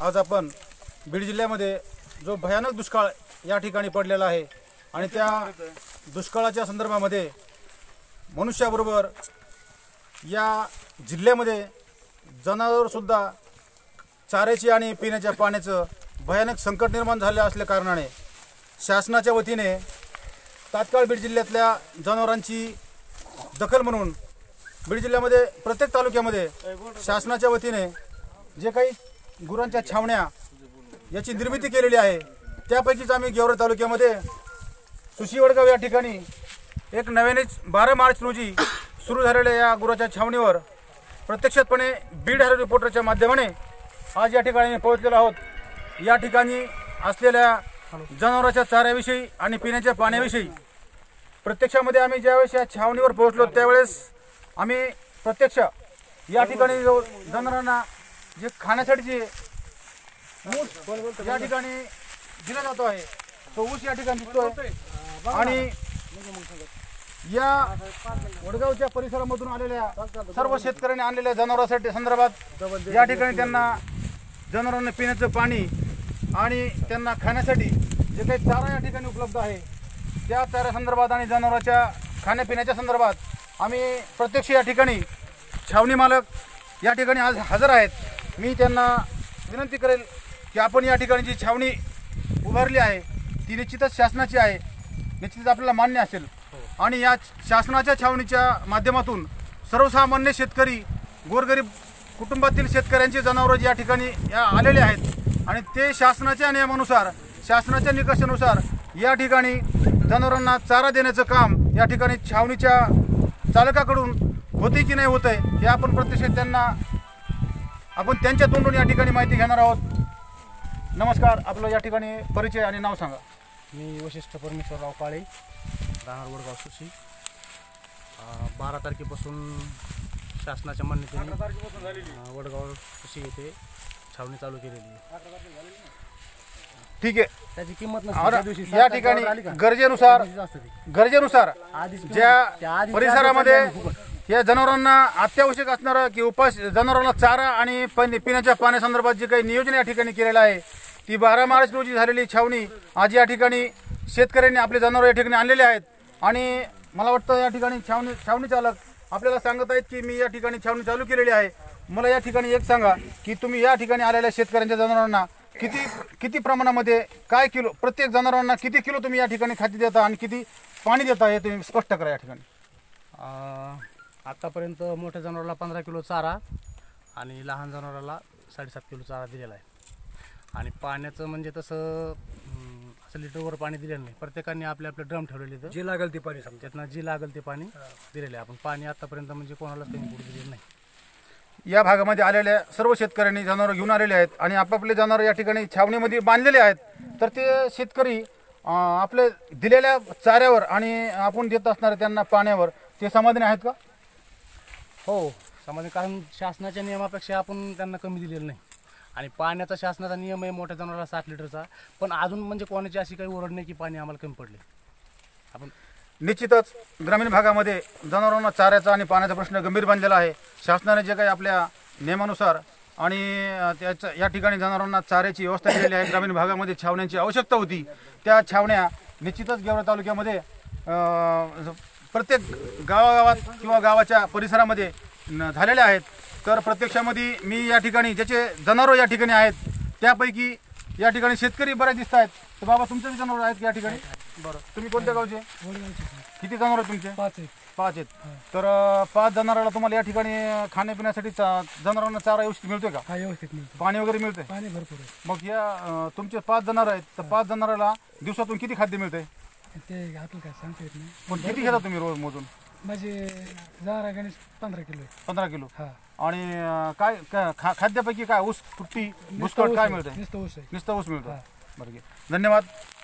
आज आपण बीड जिल्ह्यामध्ये जो भयानक दुष्काळ या ठिकाणी पडलेला आहे आणि त्या दुष्काळाच्या संदर्भामध्ये मनुष्याबरोबर या जिल्ह्यामध्ये जनावरसुद्धा चाऱ्याची आणि पिण्याच्या पाण्याचं भयानक संकट निर्माण झाले असल्या कारणाने शासनाच्या वतीने तात्काळ बीड जिल्ह्यातल्या जनावरांची दखल म्हणून बीड जिल्ह्यामध्ये प्रत्येक तालुक्यामध्ये शासनाच्या वतीने जे काही गुरांच्या छावण्या याची निर्मिती केलेली आहे. त्यापैकीच आम्ही गेवरे तालुक्यामध्ये सुशिवडगाव या ठिकाणी एक नव्यानेच बारा मार्च रोजी सुरू झालेल्या या गुराच्या छावणीवर प्रत्यक्षपणे बीड हॅरो रिपोर्टरच्या माध्यमाने आज या ठिकाणी पोहोचलेलो आहोत. या ठिकाणी असलेल्या जनावरांच्या चाऱ्याविषयी आणि पिण्याच्या पाण्याविषयी प्रत्यक्षामध्ये आम्ही ज्यावेळेस या छावणीवर पोहोचलो त्यावेळेस आम्ही प्रत्यक्ष या ठिकाणी जो जनावरांना जे खाण्यासाठी जे ऊस या ठिकाणी दिला जातो आहे. तो ऊस या ठिकाणी दिसतोय. आणि या वडगावच्या परिसरामधून आलेल्या सर्व शेतकऱ्यांनी आणलेल्या जनावरांसाठी संदर्भात या ठिकाणी त्यांना जनावरांना पिण्याचं पाणी आणि त्यांना खाण्यासाठी जे काही चारा या ठिकाणी उपलब्ध आहे त्या चाऱ्यासंदर्भात आणि जनावरांच्या खाण्यापिण्याच्या संदर्भात आम्ही प्रत्यक्ष या ठिकाणी छावणी मालक या ठिकाणी आज हजर आहेत. मी त्यांना विनंती करेल की आपण या ठिकाणी जी छावणी उभारली आहे ती निश्चितच शासनाची आहे. निश्चितच आपल्याला मान्य असेल. आणि या शासनाच्या छावणीच्या माध्यमातून सर्वसामान्य शेतकरी गोरगरीब कुटुंबातील शेतकऱ्यांचे जनावरं या ठिकाणी या आलेले आहेत. आणि ते शासनाच्या नियमानुसार शासनाच्या निकषानुसार या ठिकाणी जनावरांना चारा देण्याचं काम या ठिकाणी छावणीच्या चालकाकडून होते की नाही होत आहे हे आपण प्रत्यक्ष त्यांना आपण त्यांच्या तोंडून या ठिकाणी माहिती घेणार आहोत. नमस्कार आपलं या ठिकाणी परिचय आणि नाव सांगा. मी वशिष्ठ परमेश्वरराव काळे राहणार वडगाव सुशी. बारा तारखेपासून शासनाच्या मान्यतेने वडगाव सुशी येथे छावणी चालू केलेली आहे. ठीक आहे. त्याची किंमत या ठिकाणी गरजेनुसार गरजेनुसार ज्या परिसरामध्ये. या जनावरांना अत्यावश्यक असणारं की उपास जनावरांना चारा आणि पाणी- पिण्याच्या पाण्यासंदर्भात जे काही नियोजन या ठिकाणी केलेलं आहे ती बारा मार्च रोजी झालेली छावणी आज या ठिकाणी शेतकऱ्यांनी आपले जनावर या ठिकाणी आणलेले आहेत. आणि मला वाटतं या ठिकाणी छावणी छावणी चालक आपल्याला सांगत आहेत की मी या ठिकाणी छावणी चालू केलेली आहे. मला या ठिकाणी एक सांगा की तुम्ही या ठिकाणी आलेल्या शेतकऱ्यांच्या जनावरांना किती किती प्रमाणामध्ये काय किलो प्रत्येक जनावरांना किती किलो तुम्ही या ठिकाणी खाद्य देता आणि किती पाणी देता हे तुम्ही स्पष्ट करा या ठिकाणी. अं, आतापर्यंत मोठ्या जनावराला पंधरा किलो चारा आणि लहान जनावराला साडेसात किलो चारा दिलेला आहे. आणि पाण्याचं म्हणजे तसं असं लिटरवर पाणी दिलेलं नाही. प्रत्येकाने आपले आपले ड्रम ठेवलेले इथं जे लागेल ते पाणी समजा. त्यातनं जे लागेल ते पाणी दिलेलं आहे. आपण पाणी आतापर्यंत म्हणजे कोणालाच त्यांनी पुढे दिलेलं नाही. या भागामध्ये आलेल्या सर्व शेतकऱ्यांनी जनावरं घेऊन आलेले आहेत आणि आपापले जनावरं या ठिकाणी छावणीमध्ये बांधलेले आहेत. तर ते शेतकरी आपले दिलेल्या चाऱ्यावर आणि आपण देत असणाऱ्या त्यांना पाण्यावर ते समाधानी आहेत का? हो समाधान कारण शासनाच्या नियमापेक्षा आपण त्यांना कमी दिलेलं नाही. आणि पाण्याचा शासनाचा नियम आहे मोठ्या जनावराला सात लिटरचा. पण अजून म्हणजे कोणाची अशी काही ओरड नाही की पाणी आम्हाला कमी पडले. आपण निश्चितच ग्रामीण भागामध्ये जनावरांना चाऱ्याचा आणि पाण्याचा प्रश्न गंभीर बनलेला आहे. शासनाने जे काही आपल्या नियमानुसार आणि त्याच्या या ठिकाणी जनावरांना चाऱ्याची व्यवस्था केलेली आहे ग्रामीण भागामध्ये छावण्यांची आवश्यकता होती त्या छावण्या निश्चितच गेवरा तालुक्यामध्ये प्रत्येक गावागावात किंवा गावाच्या परिसरामध्ये झालेल्या आहेत. तर प्रत्यक्षामध्ये मी या ठिकाणी ज्याचे जनावरं या ठिकाणी आहेत त्यापैकी या ठिकाणी शेतकरी बरेच दिसत आहेत. तर बाबा तुमचे जनावर आहेत या ठिकाणी? बरं. तुम्ही कोणत्या गावचे? किती जनावर आहेत तुमचे? पाच आहे पाच आहेत. तर पाच जनावराला तुम्हाला या ठिकाणी खाण्यापिण्यासाठी चा- जनावरांना चारा व्यवस्थित मिळतोय का? हा व्यवस्थित मिळतो पाणी वगैरे मिळतंय? पाणी भरपूर मग या तुमचे पाच जनावर आहेत. तर पाच जनावराला दिवसातून किती खाद्य मिळतंय? ते आपलं काय सांगता येत नाही. पण किती घेता तुम्ही रोज मोजून? म्हणजे जारा गणेश पंधरा किलो आहे. पंधरा किलो. हा. आणि अं, काय काय- खा- खाद्यापैकी काय ऊस कुट्टी भुसकट काय मिळतंय? नुसतं ऊस आहे. नुसतं ऊस मिळतो. बरं घे. धन्यवाद.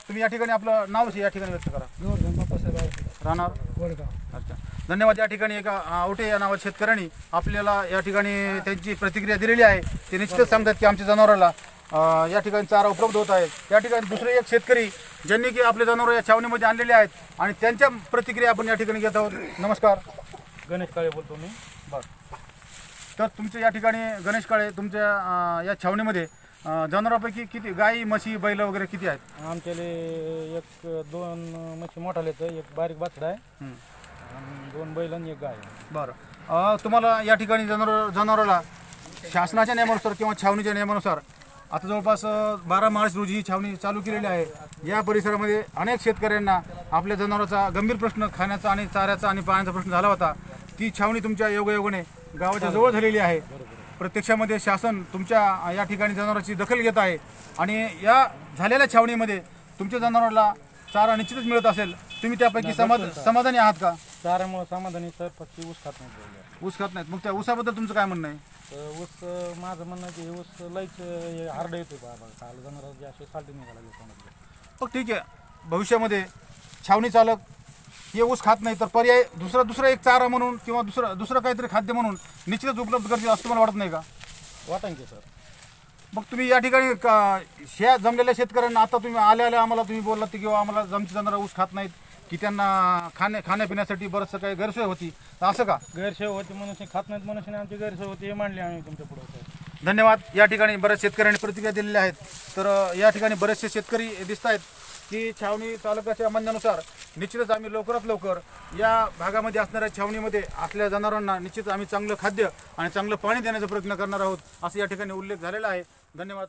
तुम्ही या ठिकाणी आपलं नाव या ठिकाणी व्यक्त करा. गोवर्धन बाप्पासाहेब आवडे राहणार? वडगाव. अच्छा. धन्यवाद. या ठिकाणी एका आवटे या नावाच्या शेतकऱ्यांनी आपल्याला या ठिकाणी त्यांची प्रतिक्रिया दिलेली आहे. ते निश्चितच सांगतात की आमच्या जनावराला या ठिकाणी चारा उपलब्ध होत आहे. या ठिकाणी दुसरे एक शेतकरी ज्यांनी की आपले जनावर या छावणीमध्ये आणलेले आहेत आणि त्यांच्या प्रतिक्रिया आपण या ठिकाणी घेत आहोत. नमस्कार. गणेश काळे बोलतो मी. बरं. तर तुमच्या या ठिकाणी गणेश काळे तुमच्या या छावणीमध्ये जनावरांपैकी किती गाई म्हशी बैल वगैरे किती आहेत? आमच्याले एक दोन म्हशी मोठाले तर एक बारीक बाछडा आहे. आणि दोन बैल आणि एक गाय. बरं. तुम्हाला या ठिकाणी जनावर जनावराला शासनाच्या नियमानुसार किंवा छावणीच्या नियमानुसार आता जवळपास बारा मार्च रोजी ही छावणी चालू केलेली आहे. या परिसरामध्ये अनेक शेतकऱ्यांना आपल्या जनावरांचा गंभीर प्रश्न खाण्याचा आणि चाऱ्याचा आणि पाण्याचा प्रश्न झाला होता. ती छावणी तुमच्या योगायोगाने गावाच्या जवळ झालेली आहे. प्रत्यक्षामध्ये शासन तुमच्या या ठिकाणी जनावरांची दखल घेत आहे. आणि या झालेल्या छावणीमध्ये तुमच्या जनावराला चारा निश्चितच मिळत असेल. तुम्ही त्यापैकी समाध समाधानी आहात का? चाऱ्यामुळे समाधानी तर फक्त ऊस खात नाही. ऊस खात नाहीत. मग त्या ऊसाबद्दल तुमचं काय म्हणणं आहे? तर ऊस माझं म्हणणं की ऊस लईच हार्ड येतो बाबा काल जनावर जे असे साल्टी निघाला तोंडातले. मग ठीक आहे भविष्यामध्ये छावणी चालक हे ऊस खात नाही तर पर्याय दुसरा दुसरा एक चारा म्हणून किंवा दुसरं दुसरं काहीतरी खाद्य म्हणून निश्चितच उपलब्ध करतील असं तुम्हाला वाटत नाही का? वाटान की सर. मग तुम्ही या ठिकाणी का- ह्या जमलेल्या शेतकऱ्यांना आता तुम्ही आल्या आल्या आम्हाला तुम्ही बोललात की किंवा आम्हाला जमची जनावर ऊस खात नाहीत. की त्यांना खाण्या खाण्यापिण्यासाठी बरंचसं काही गैरसोय होती. तर असं का? गैरसेव होती मनुष्य खात नाहीत मनुष्याने आमची गैरसेव होती हे मांडली आम्ही तुमच्यापुढे धन्यवाद. या ठिकाणी बऱ्याच शेतकऱ्यांनी प्रतिक्रिया दिलेल्या आहेत. तर या ठिकाणी बरेचसे शेतकरी दिसत आहेत की छावणी तालुक्याच्या म्हणण्यानुसार निश्चितच आम्ही लवकरात लवकर या भागामध्ये असणाऱ्या छावणीमध्ये असलेल्या जनावरांना निश्चित आम्ही चांगलं खाद्य आणि चांगलं पाणी देण्याचा प्रयत्न करणार आहोत असं या ठिकाणी उल्लेख झालेला आहे. धन्यवाद.